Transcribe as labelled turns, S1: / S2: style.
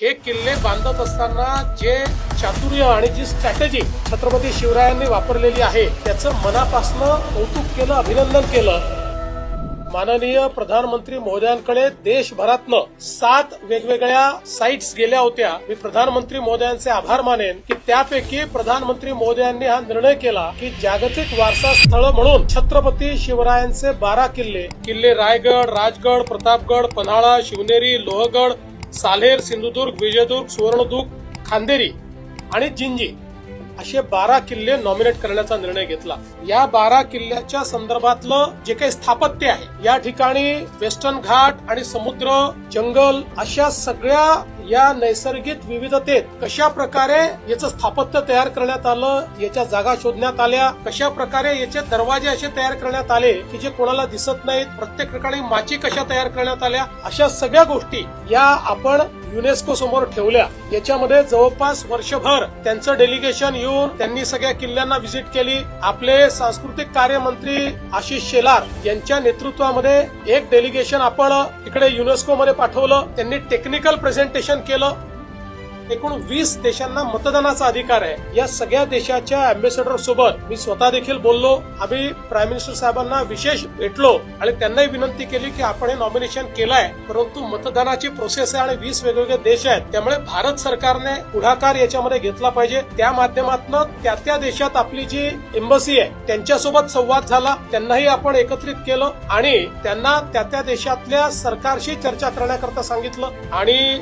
S1: हे किल्ले बांधत असताना जे चातुर्य आणि जी स्ट्रॅटेजी छत्रपती शिवरायांनी वापरलेली आहे त्याचं मनापासनं कौतुक केलं अभिनंदन केलं. माननीय प्रधानमंत्री महोदयांकडे देशभरातनं सात वेगवेगळ्या साईट्स गेल्या होत्या. मी प्रधानमंत्री महोदयांचे आभार मानेन की त्यापैकी प्रधानमंत्री महोदयांनी हा निर्णय केला की जागतिक वारसा स्थळ म्हणून छत्रपती शिवरायांचे बारा किल्ले. किल्ले रायगड राजगड प्रतापगड पन्हाळा शिवनेरी लोहगड सालेर सिंधुदुर्ग विजयदुर्ग सुवर्णदुर्ग खांदेरी आणि जिंजी असे बारा किल्ले नॉमिनेट करण्याचा निर्णय घेतला. या बारा किल्ल्याच्या संदर्भातलं जे काही स्थापत्य आहे या ठिकाणी वेस्टर्न घाट आणि समुद्र जंगल अशा सगळ्या या नैसर्गिक विविधतेत कशा प्रकारे याचं स्थापत्य तयार करण्यात आलं याच्या जागा शोधण्यात आल्या कशा प्रकारे याचे दरवाजे असे तयार करण्यात आले की जे कोणाला दिसत नाहीत प्रत्येक ठिकाणी माची कशा तयार करण्यात आल्या अशा सगळ्या गोष्टी या आपण युनेस्को समोर ठेवल्या. याच्यामध्ये जवळपास वर्षभर त्यांचं डेलिगेशन येऊन त्यांनी सगळ्या किल्ल्यांना व्हिजिट केली. आपले सांस्कृतिक कार्यमंत्री आशिष शेलार यांच्या नेतृत्वामध्ये एक डेलिगेशन आपण इकडे युनेस्को मध्ये पाठवलं. त्यांनी टेक्निकल प्रेझेंटेशन केलं. एकूण वीस देशांना मतदानाचा अधिकार आहे. या सगळ्या देशाच्या अँबेसेडर सोबत मी स्वतः देखील बोललो. आम्ही प्राईम मिनिस्टर साहेबांना विशेष भेटलो आणि त्यांनाही विनंती केली की आपण हे नॉमिनेशन केलंय. परंतु मतदानाची प्रोसेस आहे आणि वीस वेगवेगळे देश आहेत. त्यामुळे भारत सरकारने पुढाकार याच्यामध्ये घेतला पाहिजे. त्या माध्यमातून त्या त्या देशात आपली जी एम्बसी आहे त्यांच्यासोबत संवाद झाला. त्यांनाही आपण एकत्रित केलं आणि त्यांना त्या त्या देशातल्या सरकारशी चर्चा करण्याकरता सांगितलं आणि